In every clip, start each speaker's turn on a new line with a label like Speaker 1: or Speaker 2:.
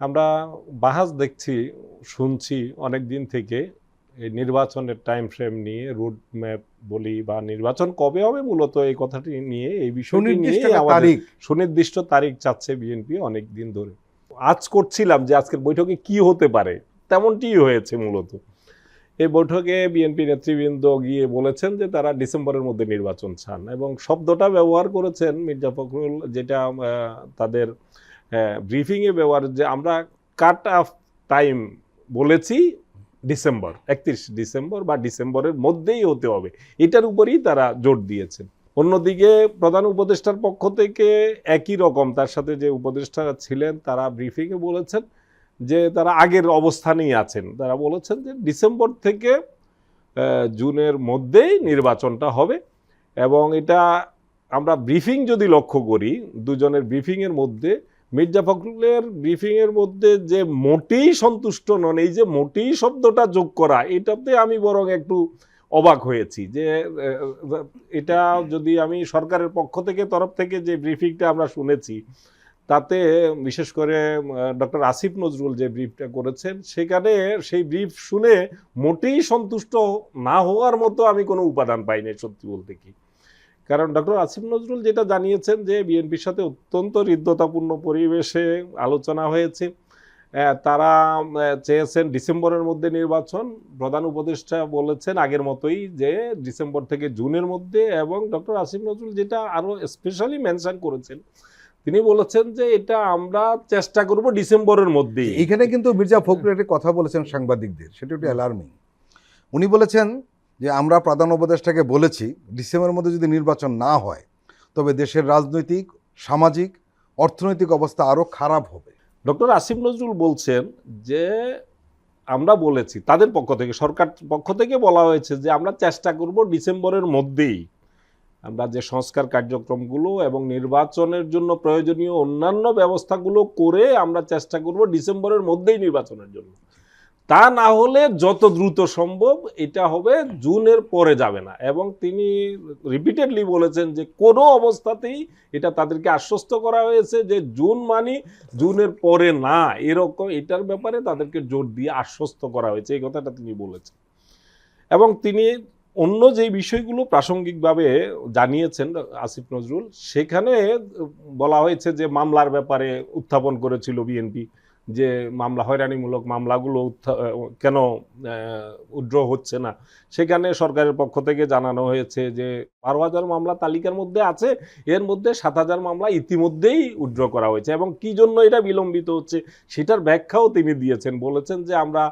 Speaker 1: আমরা বাহাজ দেখছি শুনছি অনেক দিন থেকে এই নির্বাচনের টাইম ফ্রেম নিয়ে রুট ম্যাপ বলি বা নির্বাচন কবে হবে মূলত এই কথাটি নিয়ে এই বিষয়টি নিয়ে
Speaker 2: তারিখ।
Speaker 1: সুনির্দিষ্ট তারিখ চাচ্ছে বিএনপি অনেক দিন ধরে। আজ করছিলাম যে আজকের বৈঠকে কি হতে পারে তেমনটি হয়েছে মূলত। এই বৈঠকে বিএনপি নেতৃবৃন্দ গিয়ে বলেছেন যে তারা ডিসেম্বরের মধ্যে নির্বাচন চান এবং শব্দটা ব্যবহার করেছেন মির্জা ফখরুল যেটা আহ, তাদের ব্রিফিংয়ে ব্যবহার যে আমরা কাট অফ টাইম বলেছি ডিসেম্বর, একত্রিশ ডিসেম্বর বা ডিসেম্বরের মধ্যেই হতে হবে। এটার উপরেই তারা জোর দিয়েছেন অন্যদিকে প্রধান উপদেষ্টার পক্ষ থেকে একই রকম, তার সাথে যে উপদেষ্টারা ছিলেন, তারা ব্রিফিংয়ে বলেছেন যে তারা আগের অবস্থানেই আছেন। তারা বলেছেন যে ডিসেম্বর থেকে জুনের মধ্যেই নির্বাচনটা হবে এবং এটা আমরা ব্রিফিং যদি লক্ষ্য করি, দুজনের ব্রিফিংয়ের মধ্যে মির্জা ফখরুলের ব্রিফিংয়ের মধ্যে যে মোটেই সন্তুষ্ট নন, এই যে মোটেই শব্দটা যোগ করা, এটাতে আমি বরং একটু অবাক হয়েছি যে এটা যদি আমি সরকারের পক্ষ থেকে, তরফ থেকে যে ব্রিফিংটা আমরা শুনেছি, তাতে বিশেষ করে ডক্টর আসিফ নজরুল যে ব্রিফটা করেছেন, সেখানে সেই ব্রিফ শুনে মোটেই সন্তুষ্ট না হওয়ার মতো আমি কোনো উপাদান পাইনি সত্যি বলতে কি। কারণ ডক্টর আসিফ নজরুল যেটা জানিয়েছেন যে বিএনপির সাথে অত্যন্ত হৃদ্যতাপূর্ণ পরিবেশে আলোচনা হয়েছে তারা চেয়েছেন ডিসেম্বরের মধ্যে নির্বাচন। প্রধান উপদেষ্টা বলেছেন আগের মতোই যে ডিসেম্বর থেকে জুনের মধ্যে এবং ডক্টর আসিফ নজরুল যেটা আরও স্পেশালি মেনশন করেছেন, তিনি বলেছেন যে এটা আমরা চেষ্টা করব ডিসেম্বরের মধ্যেই।
Speaker 2: এখানে কিন্তু মির্জা ফখরুল একটা কথা বলেছেন সাংবাদিকদের, সেটা একটু অ্যালার্মিং উনি বলেছেন যে আমরা প্রধান উপদেষ্টাকে বলেছি, ডিসেম্বরের মধ্যে যদি নির্বাচন না হয়, তবে দেশের রাজনৈতিক, সামাজিক, অর্থনৈতিক অবস্থা আরও খারাপ হবে।
Speaker 1: ডক্টর আসিফ নজরুল বলছেন যে, আমরা বলেছি, তাদের পক্ষ থেকে, সরকার পক্ষ থেকে বলা হয়েছে যে আমরা চেষ্টা করব ডিসেম্বরের মধ্যেই আমরা যে সংস্কার কার্যক্রমগুলো এবং নির্বাচনের জন্য প্রয়োজনীয় অন্যান্য ব্যবস্থাগুলো করে আমরা চেষ্টা করব ডিসেম্বরের মধ্যেই নির্বাচনের জন্য। তা না হলে যত দ্রুত সম্ভব এটা হবে জুনের পরে যাবে না। এবং তিনি রিপিটেডলি বলেছেন যে কোনো অবস্থাতেই এটা তাদেরকে আশ্বস্ত করা হয়েছে যে জুন মানে জুনের পরে না, এরকম এটার ব্যাপারে তাদেরকে জোর দিয়ে আশ্বস্ত করা হয়েছে, এই কথাটা তিনি বলেছেন। এবং তিনি অন্য যে বিষয়গুলো প্রাসঙ্গিকভাবে জানিয়েছেন আসিফ নজরুল, সেখানে বলা হয়েছে যে মামলার ব্যাপারে উত্থাপন করেছিল বিএনপি। যে মামলা, হয়রানিমূলক মামলাগুলো কেন উড্র হচ্ছে না? সেখানে সরকারের পক্ষ থেকে জানানো হয়েছে যে বারো হাজার মামলা তালিকার মধ্যে আছে, এর মধ্যে সাত হাজার মামলা ইতিমধ্যেই উড্র করা হয়েছে এবং কি জন্য এটা বিলম্বিত হচ্ছে সেটার ব্যাখ্যাও তিনি দিয়েছেন। বলেছেন যে আমরা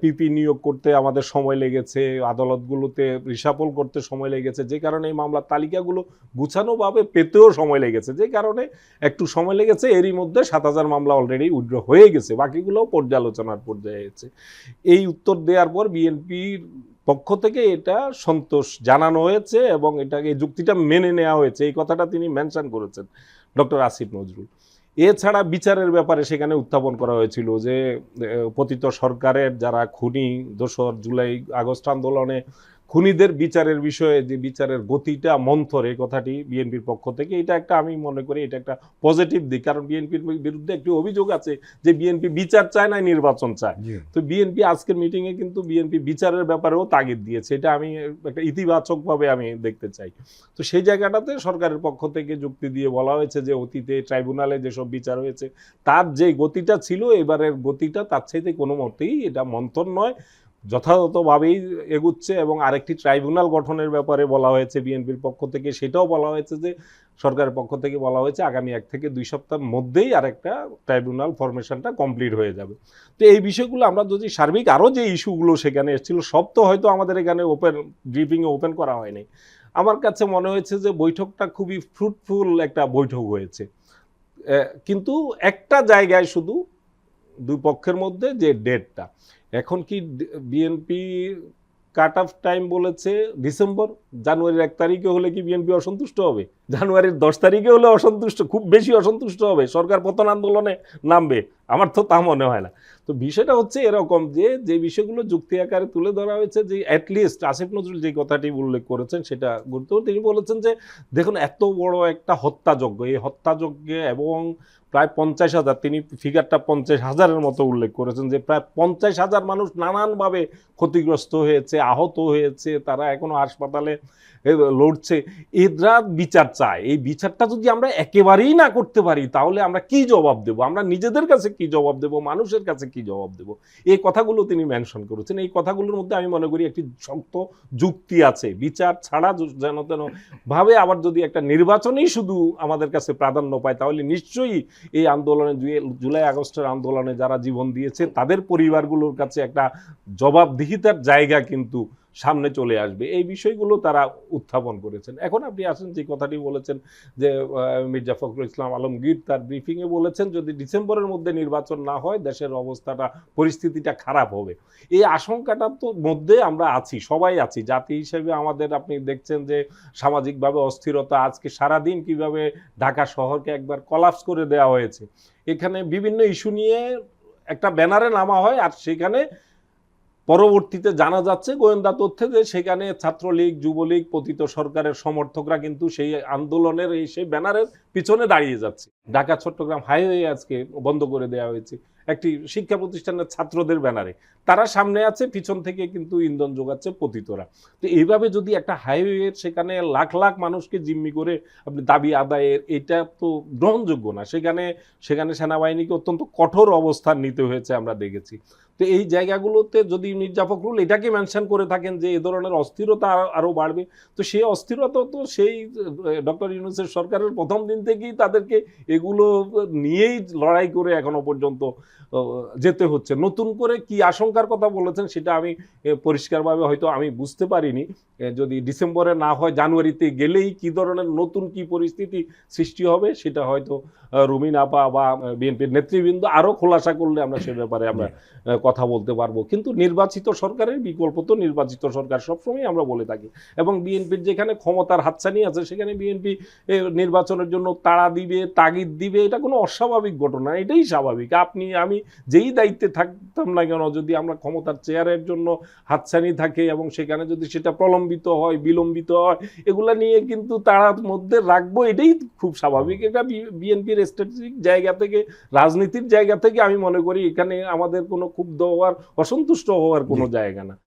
Speaker 1: পিপি নিয়োগ করতে আমাদের সময় লেগেছে, আদালতগুলোতে রিসাপল করতে সময় লেগেছে, যে কারণে এই মামলার তালিকাগুলো গুছানোভাবে পেতেও সময় লেগেছে, যে কারণে একটু সময় লেগেছে, এরই মধ্যে সাত হাজার মামলা অলরেডি উড্র হয়ে গেছে, বাকিগুলোও পর্যালোচনার পর্যায়ে আছে। এই উত্তর দেওয়ার পর বিএনপির পক্ষ থেকে এটা সন্তোষ জানানো হয়েছে এবং এটাকে যুক্তিটা মেনে নেওয়া হয়েছে। এই কথাটা তিনি মেনশন করেছেন ডক্টর আসিফ নজরুল। এছাড়া বিচারের ব্যাপারে সেখানে উত্থাপন করা হয়েছিল যে পতিত সরকারের যারা খুনি, দোসর জুলাই আগস্ট আন্দোলনে খুনিদের বিচারের বিষয়ে যে বিচারের গতিটা মন্থর এই কথাটি বিএনপির পক্ষ থেকে এটা একটা আমি মনে করি এটা একটা পজিটিভ দিক। কারণ বিএনপির বিরুদ্ধে একটি অভিযোগ আছে যে বিএনপি বিচার চায় না নির্বাচন চায়। তো বিএনপি আজকের মিটিংয়ে কিন্তু বিএনপি বিচারের ব্যাপারেও তাগিদ দিয়েছে। এটা আমি একটা ইতিবাচকভাবে আমি দেখতে চাই। তো সেই জায়গাটাতে সরকারের পক্ষ থেকে যুক্তি দিয়ে বলা হয়েছে যে অতীতে ট্রাইব্যুনালে যেসব বিচার হয়েছে তার যে গতিটা ছিল এবারের গতিটা তার চাইতে কোনো মতেই এটা মন্থর নয়। যথাযথভাবেই এগুচ্ছে এবং আরেকটি ট্রাইব্যুনাল গঠনের ব্যাপারে বলা হয়েছে বিএনপির পক্ষ থেকে, সেটাও বলা হয়েছে যে সরকারের পক্ষ থেকে বলা হয়েছে আগামী এক থেকে দুই সপ্তাহের মধ্যেই আরেকটা ট্রাইব্যুনাল ফরমেশনটা কমপ্লিট হয়ে যাবে। তো এই বিষয়গুলো আমরা যদি সার্বিক আরও যে ইস্যুগুলো সেখানে এসেছিল, সব তো হয়তো আমাদের এখানে ওপেন, ব্রিফিংয়ে ওপেন করা হয়নি। আমার কাছে মনে হয়েছে যে বৈঠকটা খুবই ফ্রুটফুল একটা বৈঠক হয়েছে। কিন্তু একটা জায়গায় শুধু দুই পক্ষের মধ্যে যে ডেটটা। এখন কি বিএনপি কাট অফ টাইম বলেছে? ডিসেম্বর জানুয়ারির এক তারিখে হলে কি বিএনপি অসন্তুষ্ট হবে? জানুয়ারির দশ তারিখে হলে অসন্তুষ্ট, খুব বেশি অসন্তুষ্ট হবে। সরকার পতন আন্দোলনে নামবে। আমার তো তা মনে হয় না। তো বিষয়টা হচ্ছে এরকম যে যে বিষয়গুলো যুক্তি আকারে তুলে ধরা হয়েছে, যে অ্যাটলিস্ট আসিফ নজরুল যে কথাটি উল্লেখ করেছেন, সেটা গুরুত্বপূর্ণ। তিনি বলেছেন যে, দেখুন, এত বড় একটা হত্যাযজ্ঞ, এই হত্যাযজ্ঞে এবং প্রায় পঞ্চাশ হাজার, তিনি ফিগারটা পঞ্চাশ হাজারের মতো উল্লেখ করেছেন যে, প্রায় পঞ্চাশ হাজার মানুষ নানানভাবে ক্ষতিগ্রস্ত হয়েছে, আহত হয়েছে, তারা এখনও হাসপাতালে লড়ছে। এরা বিচার চায়। এই বিচারটা যদি আমরা একেবারেই না করতে পারি, তাহলে আমরা কি জবাব দেব? আমরা নিজেদের কাছে কি জবাব দেব? মানুষের কাছে কি জবাব দেব? এই কথাগুলো তিনি মেনশন করেছেন। এই কথাগুলোর মধ্যে আমি মনে করি একটি শক্ত যুক্তি আছে। বিচার ছাড়া যেন তেন ভাবে আবার যদি একটা নির্বাচনেই শুধু আমাদের কাছে প্রাধান্য পায়, তাহলে নিশ্চয়ই এই আন্দোলনে জুলাই আগস্টের আন্দোলনে যারা জীবন দিয়েছে তাদের পরিবারগুলোর কাছে একটা জবাবদিহিতার জায়গা কিন্তু সামনে চলে আসবে। এই বিষয়গুলো তারা উত্থাপন করেছেন। এখন আপনি আসেন যে কথাটি বলেছেন যে মির্জা ফখরুল ইসলাম আলমগীর তার ব্রিফিংয়ে বলেছেন, যদি ডিসেম্বরের মধ্যে নির্বাচন না হয়, দেশের অবস্থাটা, পরিস্থিতিটা খারাপ হবে। এই আশঙ্কাটার তো মধ্যে আমরা আছি, সবাই আছি। জাতি হিসেবে আমাদের আপনি দেখছেন যে, সামাজিকভাবে অস্থিরতা আজকে সারাদিন কীভাবে ঢাকা শহরকে একবার কলাপস করে দেওয়া হয়েছে। এখানে বিভিন্ন ইস্যু নিয়ে একটা ব্যানারে নামা হয় আর সেখানে পরবর্তীতে জানা যাচ্ছে গোয়েন্দা তথ্যে যে সেখানে ছাত্রলীগ, যুবলীগ, পতিত সরকারের সমর্থকরা কিন্তু সেই আন্দোলনের এই সেই ব্যানারের পিছনে দাঁড়িয়ে যাচ্ছে। ঢাকা, চট্টগ্রাম হাইওয়ে আজকে বন্ধ করে দেওয়া হয়েছে একটি শিক্ষা প্রতিষ্ঠানের ছাত্রদের ব্যানারে। তারা সামনে আছে, পিছন থেকে কিন্তু ইন্ধন যোগাচ্ছে পতিতরা। তো এইভাবে যদি একটা হাইওয়ে সেখানে লাখ লাখ মানুষকে জিম্মি করে আপনি দাবি আদায়ের, এটা তো গ্রহণযোগ্য না। সেখানে সেখানে সেনাবাহিনীকে অত্যন্ত কঠোর অবস্থান নিতে হয়েছে আমরা দেখেছি। তো এই জায়গাগুলোতে যদি মির্জা ফখরুল এটাকে মেনশন করে থাকেন যে এই ধরনের অস্থিরতা আরো- আরও বাড়বে তো সেই অস্থিরতা তো সেই ডক্টর ইউনুসের সরকারের প্রথম দিন থেকেই তাদেরকে এগুলো নিয়েই লড়াই করে এখনও পর্যন্ত যেতে হচ্ছে। নতুন করে কি আশঙ্কার কথা বলেছেন সেটা আমি পরিষ্কারভাবে হয়তো আমি বুঝতে পারিনি। যদি ডিসেম্বরে না হয় জানুয়ারিতে গেলেই কি ধরনের নতুন কি পরিস্থিতি সৃষ্টি হবে সেটা হয়তো রুমিন আপা বা বিএনপির নেতৃবৃন্দ আরও খোলাসা করলে আমরা সে ব্যাপারে আমরা কথা বলতে পারব। কিন্তু নির্বাচিত সরকারের বিকল্প তো নির্বাচিত সরকার সবসময় আমরা বলে থাকি। এবং বিএনপির যেখানে ক্ষমতার হাতছানি আছে, সেখানে বিএনপি নির্বাচনের জন্য তাড়া দিবে, তাগিদ দিবে, এটা কোনো অস্বাভাবিক ঘটনা, এটাই স্বাভাবিক। আপনি, আমি যেই দায়িত্বে থাকতাম না কেন, যদি আমরা ক্ষমতার চেয়ারের জন্য হাতছানি থাকে এবং সেখানে যদি সেটা প্রলম্বিত হয়, বিলম্বিত হয়, এগুলা নিয়ে কিন্তু তার মধ্যে রাখব, এটাই খুব স্বাভাবিক। এটা বিএনপির স্ট্র্যাটেজিক জায়গা থেকে, রাজনীতির জায়গা থেকে আমি মনে করি এখানে আমাদের কোনো ক্ষুব্ধ হওয়ার অসন্তুষ্ট হওয়ার কোনো জায়গা না।